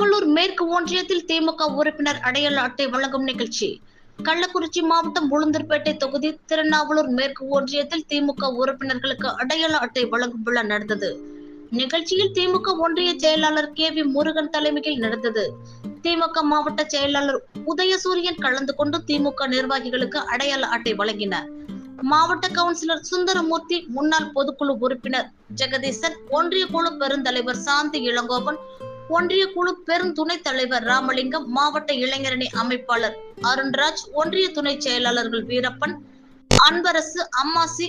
பெரம்பலூர் மேற்கு ஒன்றியத்தில் திமுக உறுப்பினர் அடையாள அட்டை வழங்கும் நிகழ்ச்சி. கள்ளக்குறிச்சி மாவட்டம் உளுந்தூர்பேட்டை தொகுதி திருநாவலூர் மேற்கு ஒன்றியத்தில் திமுக உறுப்பினர்களுக்கு அடையாள அட்டை வழங்கும் விழா நடந்தது. நிகழ்ச்சியில் திமுக ஒன்றிய செயலாளர் கே வி முருகன் தலைமையில் நடந்தது. திமுக மாவட்ட செயலாளர் உதயசூரியன் கலந்து கொண்டு திமுக நிர்வாகிகளுக்கு அடையாள அட்டை வழங்கினார். மாவட்ட கவுன்சிலர் சுந்தரமூர்த்தி முன்னாள் பொதுக்குழு உறுப்பினர் ஜெகதீசன் ஒன்றிய குழு பெருந்தலைவர் சாந்தி இளங்கோவன் ஒன்றிய குழு பெருந்துணைத் தலைவர் ராமலிங்கம் மாவட்ட இளைஞரணி அமைப்பாளர் அருண்ராஜ் ஒன்றிய துணை செயலாளர்கள் வீரப்பன் அன்பரசு அம்மாசி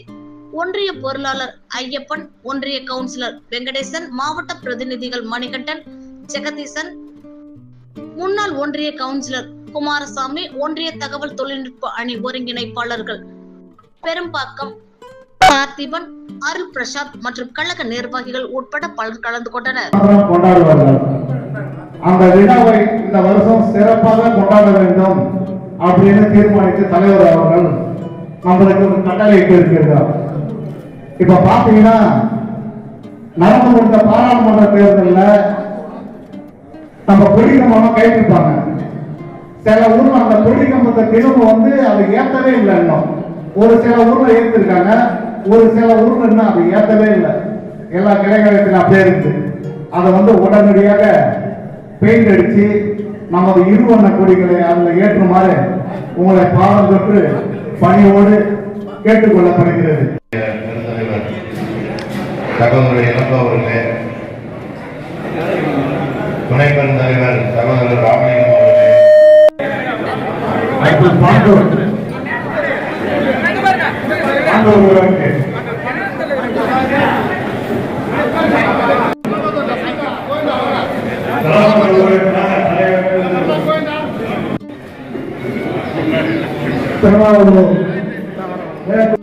ஒன்றிய பொருளாளர் ஐயப்பன் ஒன்றிய கவுன்சிலர் வெங்கடேசன் மாவட்ட பிரதிநிதிகள் மணிகண்டன் ஜெகதீசன் முன்னாள் ஒன்றிய கவுன்சிலர் குமாரசாமி ஒன்றிய தகவல் தொழில்நுட்ப அணி ஒருங்கிணைப்பாளர்கள். பெரும்பாக்கம் பார்த்திபன் அருள் பிரசாத் மற்றும் கழக நிர்வாகிகள் உட்பட பலர் கலந்து கொண்டனர். கொண்டாடுவார்கள். அந்த விழாவை இந்த வருஷம் சிறப்பாக கொண்டாட வேண்டும் அப்படின்னு தீர்மானித்து தலைவர் அவர்கள் நம்மளுக்கு ஒரு கட்டளை இருக்கிறார் இப்ப பாத்தீங்கன்னா நடந்து முடிந்த பாராளுமன்ற தேர்தலில் நம்ம கொடிக்கம்பம் கைவிட்டாங்க சில ஊர்ல அந்த கொடிக்கம்பத்தை திரும்ப வந்து அது ஏத்தவே இல்லை இன்னும் ஒரு சில ஊர்ல ஏத்திருக்காங்க. ஒரு சில ஊர்ல இன்னும் அது ஏத்தவே இல்லை. எல்லா கிளைகழகத்திலும் அப்படியே இருக்கு அதை வந்து உடனடியாக பெயிண்ட் அடிச்சு நமது இருவண்ண கொடிகளை அதில் ஏற்றுமாறு உங்களை பாடம் தொற்று பணியோடு கேட்டுக்கொள்ளப்படுகிறது. சகோதரர் இளங்கோ அவர்களே துணை பெருந்தலைவர் சகோதரர் ராமலிங்கம் அவர்களே. அடுத்து பாண்டூர் பாண்டூர்